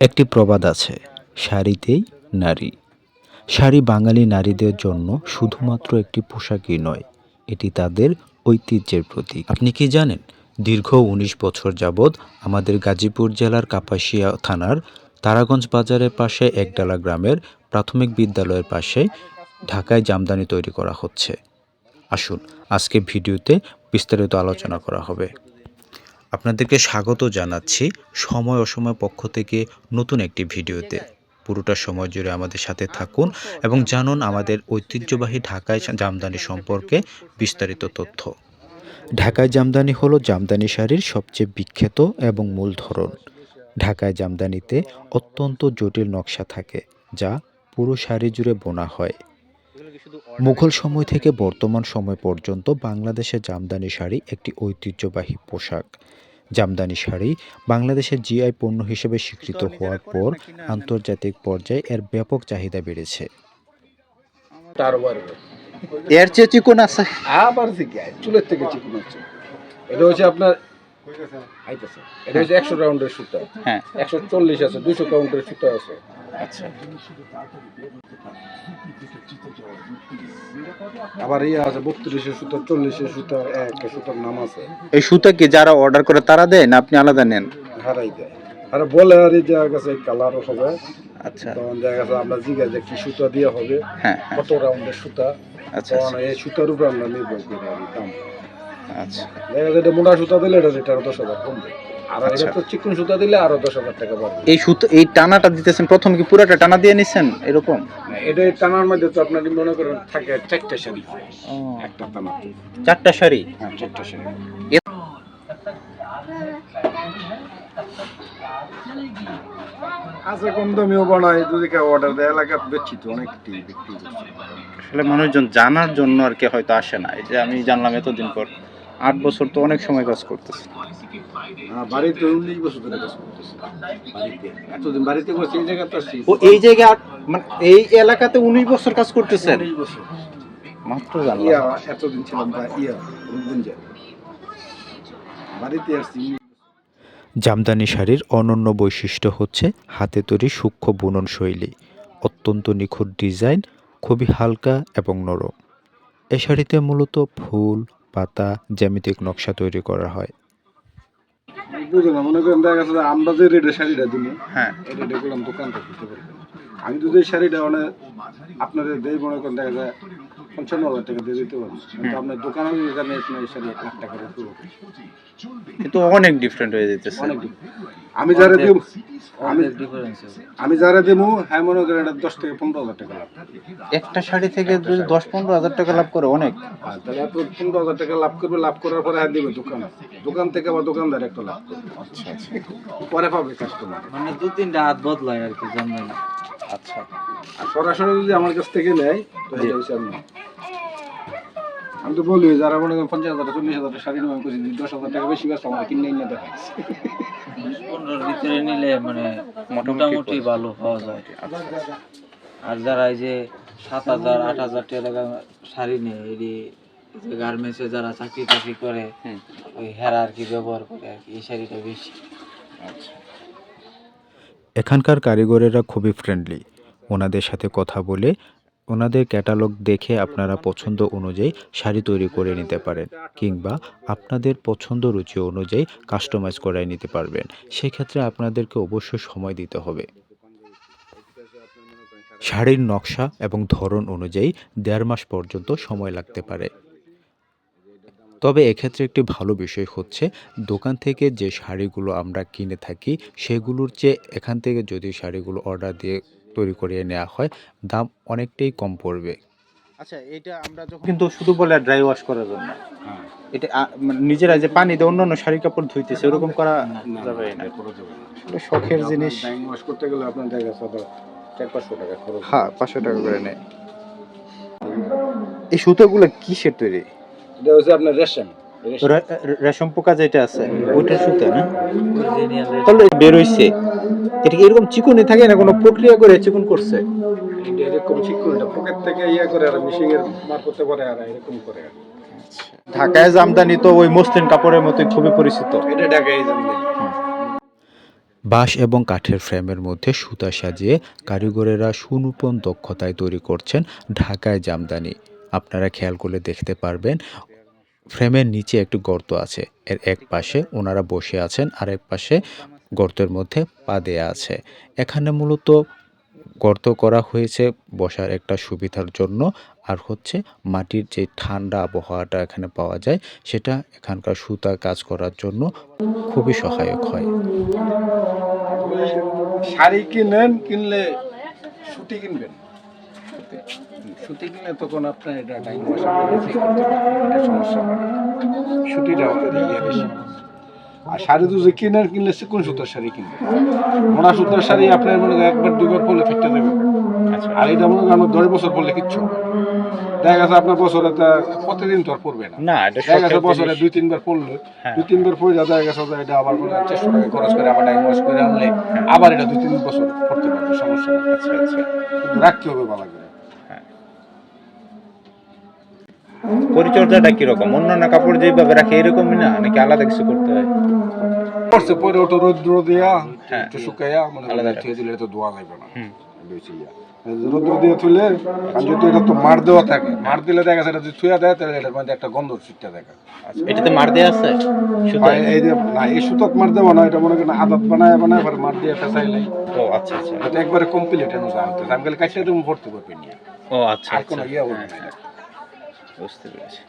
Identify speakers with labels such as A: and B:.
A: একটি প্রবাদ আছে, শাড়িতেই নারী। শাড়ি বাঙালি নারীদের জন্য শুধুমাত্র একটি পোশাকই নয়, এটি তাদের ঐতিহ্যের প্রতীক। আপনি কি জানেন, দীর্ঘ উনিশ বছর যাবৎ আমাদের গাজীপুর জেলার কাপাসিয়া থানার তারাগঞ্জ বাজারের পাশে একডালা গ্রামের প্রাথমিক বিদ্যালয়ের পাশে ঢাকায় জামদানি তৈরি করা হচ্ছে। আসুন আজকে ভিডিওতে বিস্তারিত আলোচনা করা হবে। আপনাদেরকে স্বাগত জানাচ্ছি সময় অসময় পক্ষ থেকে নতুন একটি ভিডিওতে। পুরোটা সময় জুড়ে আমাদের সাথে থাকুন এবং জানুন আমাদের ঐতিহ্যবাহী ঢাকায় জামদানি সম্পর্কে বিস্তারিত তথ্য। ঢাকায় জামদানি হলো জামদানি শাড়ির সবচেয়ে বিখ্যাত এবং মূল ধরন। ঢাকায় জামদানিতে অত্যন্ত জটিল নকশা থাকে, যা পুরো শাড়ি জুড়ে বোনা হয়। মুঘল সময় থেকে বর্তমান সময় পর্যন্ত বাংলাদেশের জামদানি শাড়ি একটি ঐতিহ্যবাহী পোশাক। জামদানি শাড়ি বাংলাদেশের জিআই পণ্য হিসেবে স্বীকৃত হওয়ার পর আন্তর্জাতিক পর্যায়ে এর ব্যাপক চাহিদা বেড়েছে। এর চেয়ে চিকন আছে।
B: আবার চুলের থেকে চিকন হচ্ছে। এটা হচ্ছে আপনার এটা হচ্ছে একশো রাউন্ডের সুতা।
A: হ্যাঁ।
B: একশো চল্লিশ আছে দুশো কাউন্টের সুতা আছে। আবার ইয়ে আছে বত্রিশের সুতা চল্লিশের সুতা একটা সুতার নাম আছে।
A: এই সুতা কি যারা অর্ডার করে তারা দেয় না আপনি আলাদা নেন?
B: হারাই দেয়। আর বলে আর এই জায়গা কাছে কালারও হবে।
A: আচ্ছা।
B: তখন দেখা গেছে আমরা জিজ্ঞাসা যে কি সুতা দিয়ে হবে?
A: হ্যাঁ
B: কত রাউন্ডের সুতা?
A: আচ্ছা
B: এই সুতার উপরে আমরা নির্ভর করি আর দাম।
A: আচ্ছা।
B: দেখা যায় এটা মোটা সুতা দিলে এটা দশ হাজার কমবে। আর এটা
A: আচ্ছা।
B: তো চিকন সুতা দিলে আরও দশ হাজার টাকা
A: এই সুতো এই টানাটা দিতেছেন প্রথম কি পুরোটা টানা দিয়ে নিছেন? এরকম?
B: এটা টানার মধ্যে তো আপনার মনে করেন থাকে চারটা শাড়ি। একটা টানা।
A: চারটা শাড়ি?
B: হ্যাঁ চারটা শাড়ি। আছে কম দামিও বানাই যদি কেউ অর্ডার দেয় বেচছি তো বিক্রি
A: আসলে মানুষজন জানার জন্য আর কি হয়তো আসে না। এই যে আমি জানলাম এতদিন পর। আট বছর তো অনেক সময় কাজ করতেছে।
B: হ্যাঁ, বাড়িতে উনিশ বছর ধরে কাজ করতেছি। বাড়িতে। এতদিন বাড়িতে বসে এই জায়গাতে আসছি।
A: ও এই জায়গায় মানে এই এলাকাতে উনিশ বছর কাজ করতেছেন?
B: উনিশ বছর
A: মাত্র
B: ইয়া এতদিন ছিলাম ইয়া অনেকদিন বাড়িতে আসছি
A: জামদানি শাড়ির অনন্য বৈশিষ্ট্য হচ্ছে হাতে তৈরি সূক্ষ্ম বুনন শৈলী অত্যন্ত নিখুঁত ডিজাইন খুবই হালকা এবং নরম। এ শাড়িতে মূলত ফুল পাতা জ্যামিতিক নকশা তৈরি করা হয়।
B: বুঝো মনে করেন দেখা গেছে যে আমরা যে রেটে শাড়িটা দিন
A: হ্যাঁ।
B: এই রেটে করলাম দোকানটা করতে পারবেন আমি যদি শাড়িটা মানে আপনাদের দেই মনে করেন দেখা যায় পঞ্চান্ন হাজার টাকা দিয়ে দিতে পারবেন কিন্তু আপনার দোকানে যদি জানেন আপনার শাড়ি এক লাখ টাকা পুরো
A: কিন্তু অনেক ডিফারেন্ট হয়ে যেতেছে।
B: অনেক আমি যারা দেব আমি আমি যারা দেবো হ্যাঁ মনে করেন এটা দশ থেকে পনেরো হাজার টাকা লাভ
A: একটা শাড়ি থেকে যদি দশ পনেরো হাজার টাকা লাভ করে অনেক।
B: আর তাহলে এত পনেরো হাজার টাকা লাভ করবে লাভ করার পরে হ্যাঁ দেবে দোকানে। দোকান থেকে আবার দোকানদার একটা লাভ করবে। আচ্ছা আচ্ছা। পরে পাবে কাস্টমার
C: মানে দু তিনটা হাত বদলায় আর কি জানেন
A: আচ্ছা।
B: আর সরাসরি যদি আমার কাছ থেকে নেয় তো এটা আমি তো বলি যারা মনে করেন পঞ্চাশ হাজার চল্লিশ হাজার শাড়ি নেওয়া করছি দশ হাজার টাকা বেশি ব্যস্ত আমার কিনে এনে দেখা
C: পনেরোর ভিতরে নিলে মানে মোটামুটি ভালো পাওয়া যায়। আর যারা এই যে সাত হাজার আট হাজার টাকা শাড়ি নেয় এই যে গার্মেন্টসে যারা চাকরি টাকরি করে। ওই হেরা আর কি ব্যবহার করে আর কি এই শাড়িটা বেশি।
A: এখানকার কারিগরেরা খুবই ফ্রেন্ডলি ওনাদের সাথে কথা বলে, ওনাদের ক্যাটালগ দেখে আপনারা পছন্দ অনুযায়ী শাড়ি তৈরি করে নিতে পারেন কিংবা আপনাদের পছন্দ রুচি অনুযায়ী কাস্টমাইজ করাই নিতে পারবেন। সেক্ষেত্রে আপনাদেরকে অবশ্যই সময় দিতে হবে। শাড়ির নকশা এবং ধরন অনুযায়ী দেড় মাস পর্যন্ত সময় লাগতে পারে। তবে এক্ষেত্রে একটি ভালো বিষয় হচ্ছে দোকান থেকে যে শাড়িগুলো আমরা কিনে থাকি সেগুলোর চেয়ে এখান থেকে যদি শাড়িগুলো অর্ডার দিয়ে তৈরি করিয়ে নেওয়া হয় দাম অনেকটাই কম পড়বে। আচ্ছা এটা আমরা যখন কিন্তু শুধু বলে ড্রাই ওয়াশ করার জন্য।
B: হ্যাঁ
A: এটা মানে নিজেরা যে পানি দিয়ে অন্যান্য শাড়ি কাপড় ধুইতেছে ওরকম করা যাবে না। আসলে শখের জিনিস।
B: টাইম ওয়াশ করতে গেলে আপনার গেছে আবার চার পাঁচশো টাকা খরচ।
A: হ্যাঁ পাঁচশো টাকা করে নেয়। এই সুতোগুলো কিসের তৈরি?
B: এটা হচ্ছে আপনার রেশম।
A: পোকা যেটা আছে ওইটার সুতো না? তাহলে বের হইছে। এটা কি এরকম চিকনই থাকে না? কোনো প্রক্রিয়া করে চিকন করছে?
B: এরকম করে এটা পকেট থেকে ইয়ে করে আর মিশিং এর মারফতে করে আর এরকম করে
A: ঢাকায় জামদানি তো ওই মসলিন কাপড়ের মতোই খুবই পরিচিত।
B: এটা ঢাকায় জানবেন
A: বাঁশ এবং কাঠের ফ্রেমের মধ্যে সুতা সাজিয়ে কারিগরেরা সুনিপুণ দক্ষতায় তৈরি করছেন ঢাকায় জামদানি। আপনারা খেয়াল করলে দেখতে পারবেন ফ্রেমের নিচে একটি গর্ত আছে। এর এক পাশে ওনারা বসে আছেন, আর এক পাশে গর্তের মধ্যে পা দেয়া আছে। এখানে মূলত গর্ত করা হয়েছে বসার একটা সুবিধার জন্য, আর হচ্ছে মাটির যে ঠান্ডা আবহাওয়াটা এখানে পাওয়া যায়, সেটা এখানকার সুতা কাজ করার জন্য খুবই সহায়ক হয়।
B: শাড়ি কিনেন, কিনলে সুতি কিনবেন। তখন আপনার এটা টাইম এটা সমস্যা সুতিটা ইয়ে বেশি আর শাড়ি দুজে কিনেন কিনলে কোন সুতার শাড়ি কিনবেন মোনা সুতার শাড়ি আপনার মনে একবার দুবার পরলে ফেটে দেবে। আর এটা মনে আমার দশ বছর পরলে কিচ্ছু। দেখা গেছে আপনার বছরে তা প্রতিদিন তো আর পড়বে না।
D: না এটা
B: দেখা গেছে বছরে দুই তিনবার পড়ল
D: হ্যাঁ।
B: দুই তিনবার পড়ে যা দেখা গেছে এটা আবার হয় চারশো টাকা খরচ করে আবার টাইম ওয়াশ করে আনলে আবার এটা দুই তিন বছর পড়তে পারবে সমস্যা
D: আচ্ছা আচ্ছা।
B: রাখতে হবে ভালো করে।
D: পরিচর্যাটা কীরকম? অন্যান্য কাপড় যেভাবে রাখে এরকমই না? নাকি আলাদা কিছু করতে হয়?
B: পড়ছে পরে ওটা রৌদ্র দিয়া
D: হ্যাঁ।
B: একটু শুকাইয়া মনে দিলে তো ধোয়া লাগবে না। বেশি রৌদ্র দিয়ে যদি এটা তো মার দেওয়া থাকে মার দিলে দেখা এটা যদি থুয়া দেয় তাহলে এটার মধ্যে একটা গন্ধ দেখা।
D: আচ্ছা, এটাতে মার দেয়া আছে?
B: এই যে না এই সুতোত মার দেওয়া না এটা মনে করেন আদাত বানায় বানায় আবার মার দিয়ে ফেসাইলে
D: ও আচ্ছা আচ্ছা।
B: এটা একবারে কমপ্লিট এনে জানতে আমি তুমি ভর্তি করবে নিয়ে
D: ও আচ্ছা
B: আর
D: আচ্ছা।
B: কোনো ইয়ে হবে না।
D: বুঝতে পেরেছি।